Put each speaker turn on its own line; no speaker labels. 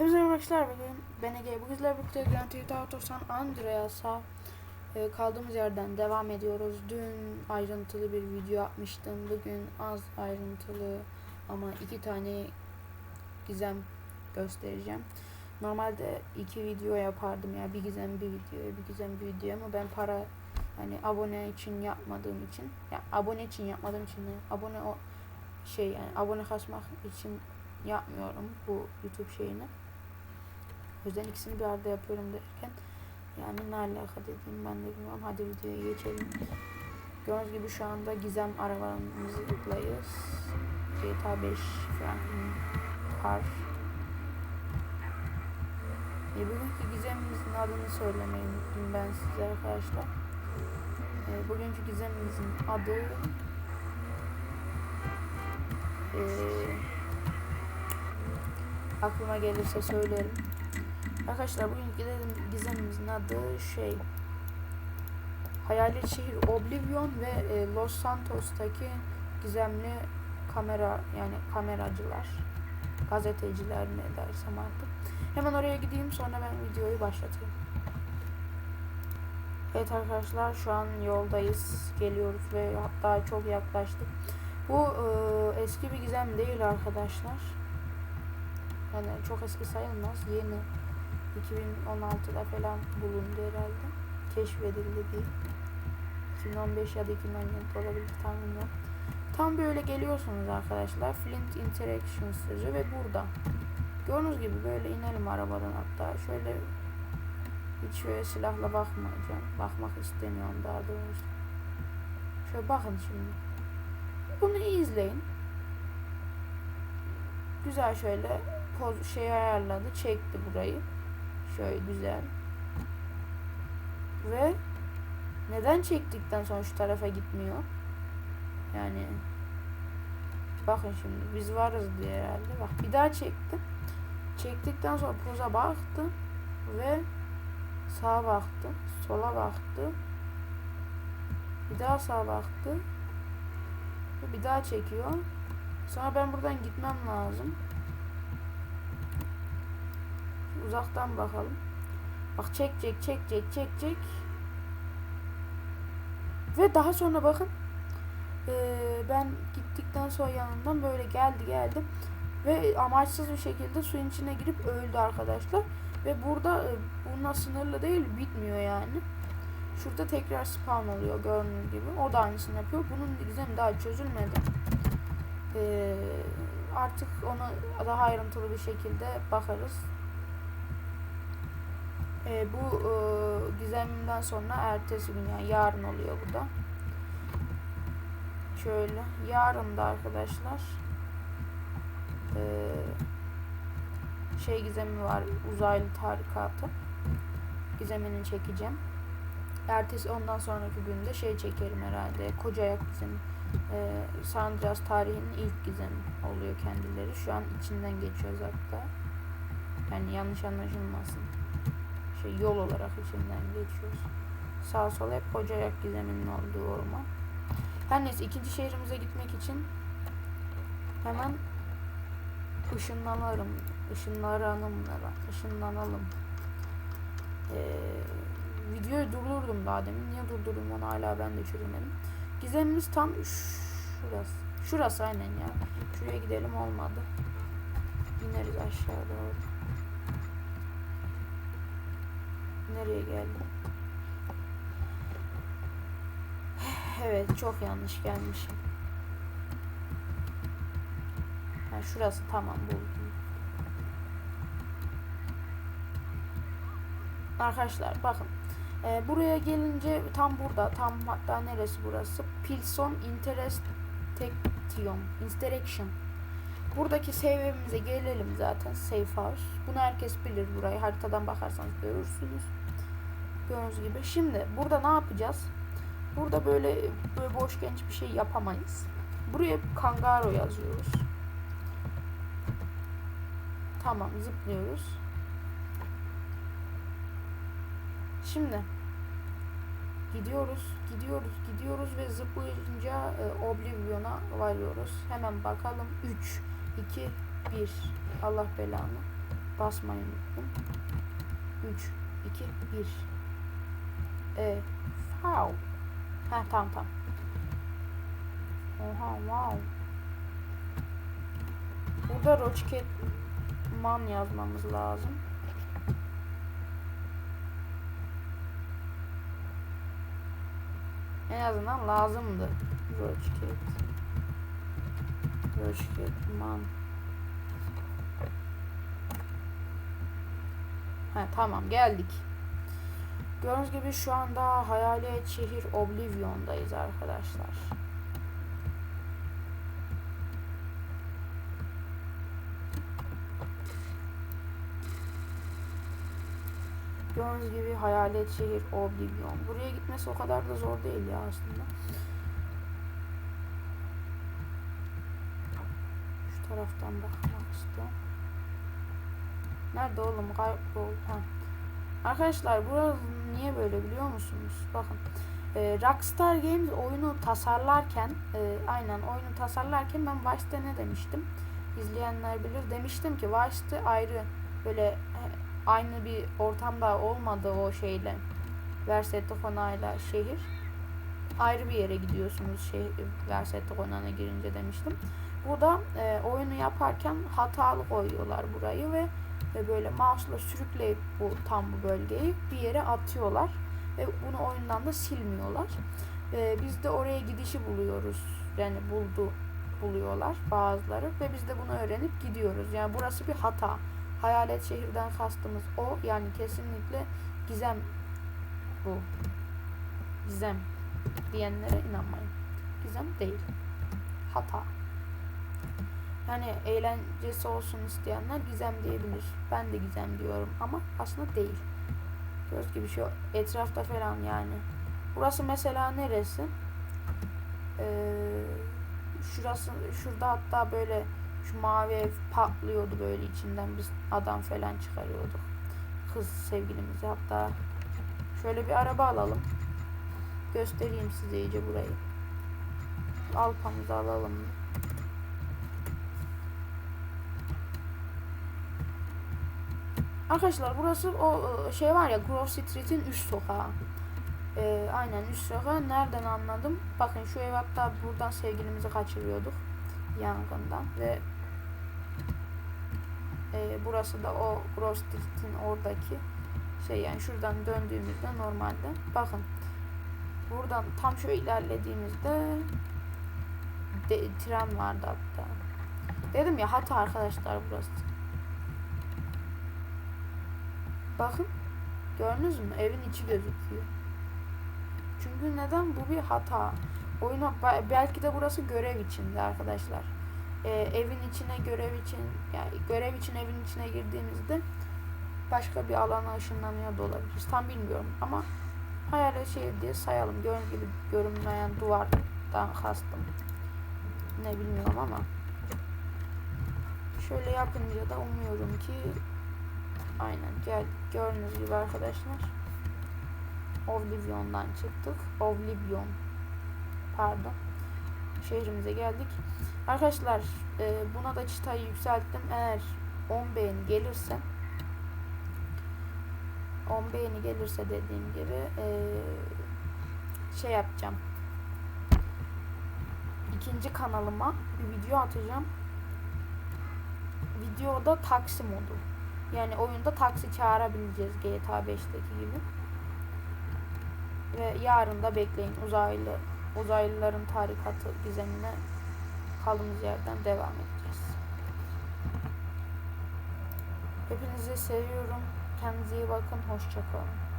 Hepinize arkadaşlar bugün ben Ege. Bu bizler birlikte Grand Theft Auto San Andreas'a e, kaldığımız yerden devam ediyoruz. Dün ayrıntılı bir video atmıştım. Bugün az ayrıntılı ama iki tane gizem göstereceğim. Normalde iki video yapardım ya bir gizem bir video bir gizem bir video ama ben para hani abone için yapmadığım için ya abone için yapmadığım için de abone o şey yani abone kasmak için yapmıyorum bu YouTube şeyini. O yüzden ikisini bir arada yapıyorum derken yani ne alaka dediğim ben de bilmiyorum. Hadi videoya geçelim. Gördüğünüz gibi şu anda gizem arabalarımızdayız. GTA 5 Franklin Car. E, bugünkü gizemimizin adını söylemeyi unuttum ben size arkadaşlar. E, bugünkü gizemimizin adı e, aklıma gelirse söylerim. Arkadaşlar bugün gidelim gizemimizin adı şey Hayalet Şehir Oblivion ve e, Los Santos'taki gizemli kamera yani kameracılar gazeteciler ne dersem artık. Hemen oraya gideyim sonra ben videoyu başlatayım. Evet arkadaşlar şu an yoldayız. Geliyoruz ve hatta çok yaklaştık. Bu e, eski bir gizem değil arkadaşlar. Yani çok eski sayılmaz. Yeni 2016'da falan bulundu herhalde. Keşfedildi değil. 2015 ya da 2017 olabilir tam bilmiyorum. Tam böyle geliyorsunuz arkadaşlar. Flint Interactions yazıyor ve burada. Gördüğünüz gibi böyle inelim arabadan hatta. Şöyle hiç şöyle silahla bakmayacağım. Bakmak istemiyorum daha doğrusu. Şöyle bakın şimdi. Bunu iyi izleyin. Güzel şöyle poz şey ayarladı. Çekti burayı. Şöyle güzel. Ve neden çektikten sonra şu tarafa gitmiyor? Yani bakın şimdi biz varız diye herhalde. Bak bir daha çekti. Çektikten sonra poza baktı ve sağa baktı, sola baktı. Bir daha sağa baktı. Ve bir daha çekiyor. Sonra ben buradan gitmem lazım. Uzaktan bakalım. Bak çekecek, çekecek, çekecek. Ve daha sonra bakın ee, ben gittikten sonra yanından böyle geldi geldi ve amaçsız bir şekilde suyun içine girip öldü arkadaşlar. Ve burada e, bununla sınırlı değil bitmiyor yani. Şurada tekrar spawn oluyor gördüğünüz gibi. O da aynısını yapıyor. Bunun gizemi daha çözülmedi. Ee, artık ona daha ayrıntılı bir şekilde bakarız. Ee, bu e, gizemden sonra ertesi gün yani yarın oluyor bu da. Şöyle yarın da arkadaşlar ee, şey gizemi var uzaylı tarikatı gizemini çekeceğim. Ertesi ondan sonraki günde şey çekerim herhalde koca ayak gizemi. Ee, San tarihinin ilk gizemi oluyor kendileri. Şu an içinden geçiyoruz hatta. Yani yanlış anlaşılmasın. Şey yol olarak içinden geçiyoruz. Sağ sol hep koca ayak gizeminin olduğu orman. Her neyse ikinci şehrimize gitmek için hemen ışınlanalım. Işınlanalım. Işınlanalım. Ee, videoyu durdurdum daha demin. Niye durdurdum onu hala ben de çözemedim. Gizemimiz tam şurası. Şurası aynen ya. Şuraya gidelim olmadı. İneriz aşağı doğru. Nereye geldim? Evet çok yanlış gelmişim. Ha, şurası tamam buldum. Arkadaşlar bakın. E, buraya gelince tam burada tam hatta neresi burası? Pilson Interstation. Interaction. Buradaki save evimize gelelim zaten. Safe house. Bunu herkes bilir burayı. Haritadan bakarsanız görürsünüz. Gördüğünüz gibi. Şimdi burada ne yapacağız? Burada böyle böyle boş genç bir şey yapamayız. Buraya Kangaro yazıyoruz. Tamam zıplıyoruz. Şimdi gidiyoruz, gidiyoruz, gidiyoruz ve zıplayınca e, Oblivion'a varıyoruz. Hemen bakalım. 3, 2, 1. Allah belanı. basmayı unuttum. 3, 2, 1. E, wow. Heh tamam tamam. Oha wow. Burada Rochket Man yazmamız lazım. En azından lazımdı. Rochket. Rochket Man. Ha tamam geldik. Gördüğünüz gibi şu anda hayalet şehir Oblivion'dayız arkadaşlar. Gördüğünüz gibi hayalet şehir Oblivion. Buraya gitmesi o kadar da zor değil ya aslında. Şu taraftan bakmak istiyorum. Nerede oğlum? Kaybol. Ha. Arkadaşlar burası niye böyle biliyor musunuz? Bakın. E, Rockstar Games oyunu tasarlarken e, aynen oyunu tasarlarken ben Vice'de ne demiştim? İzleyenler bilir. Demiştim ki Vice'de ayrı böyle e, aynı bir ortamda olmadı o şeyle. Versetto Kona'yla şehir. Ayrı bir yere gidiyorsunuz şey Versetto Kona'na girince demiştim. Burada e, oyunu yaparken hatalı koyuyorlar burayı ve ve böyle mouse'la sürükleyip bu tam bu bölgeyi bir yere atıyorlar ve bunu oyundan da silmiyorlar. Ee, biz de oraya gidişi buluyoruz. Yani buldu buluyorlar bazıları ve biz de bunu öğrenip gidiyoruz. Yani burası bir hata. Hayalet şehirden kastımız o. Yani kesinlikle gizem bu. Gizem diyenlere inanmayın. Gizem değil. Hata. Yani eğlencesi olsun isteyenler gizem diyebilir. Ben de gizem diyorum ama aslında değil. Göz gibi şu etrafta falan yani. Burası mesela neresi? Ee, şurası şurada hatta böyle şu mavi ev patlıyordu böyle içinden biz adam falan çıkarıyorduk. Kız sevgilimizi hatta şöyle bir araba alalım. Göstereyim size iyice burayı. Alpamızı alalım. Arkadaşlar burası o e, şey var ya Grove Street'in üst sokağı. Ee, aynen üst sokağı. Nereden anladım? Bakın şu ev hatta buradan sevgilimizi kaçırıyorduk. Yangından ve e, burası da o Grove Street'in oradaki şey yani şuradan döndüğümüzde normalde bakın buradan tam şöyle ilerlediğimizde de, tren vardı hatta. Dedim ya hata arkadaşlar burası. Bakın. Gördünüz mü? Evin içi gözüküyor. Çünkü neden? Bu bir hata. Oyuna belki de burası görev içinde arkadaşlar. Ee, evin içine görev için yani görev için evin içine girdiğimizde başka bir alana ışınlanıyor da olabiliriz. Tam bilmiyorum ama hayalet şehir diye sayalım. Gördüğünüz gibi görünmeyen duvardan kastım. Ne bilmiyorum ama şöyle yapınca da umuyorum ki Aynen gel gördüğünüz gibi arkadaşlar. Oblivion'dan çıktık. Oblivion. Pardon. Şehrimize geldik. Arkadaşlar e, buna da çıtayı yükselttim. Eğer 10 beğeni gelirse 10 beğeni gelirse dediğim gibi e, şey yapacağım. İkinci kanalıma bir video atacağım. Videoda taksi modu. Yani oyunda taksi çağırabileceğiz GTA 5'teki gibi. Ve yarın da bekleyin uzaylı uzaylıların tarikatı gizemine kaldığımız yerden devam edeceğiz. Hepinizi seviyorum. Kendinize iyi bakın. Hoşçakalın.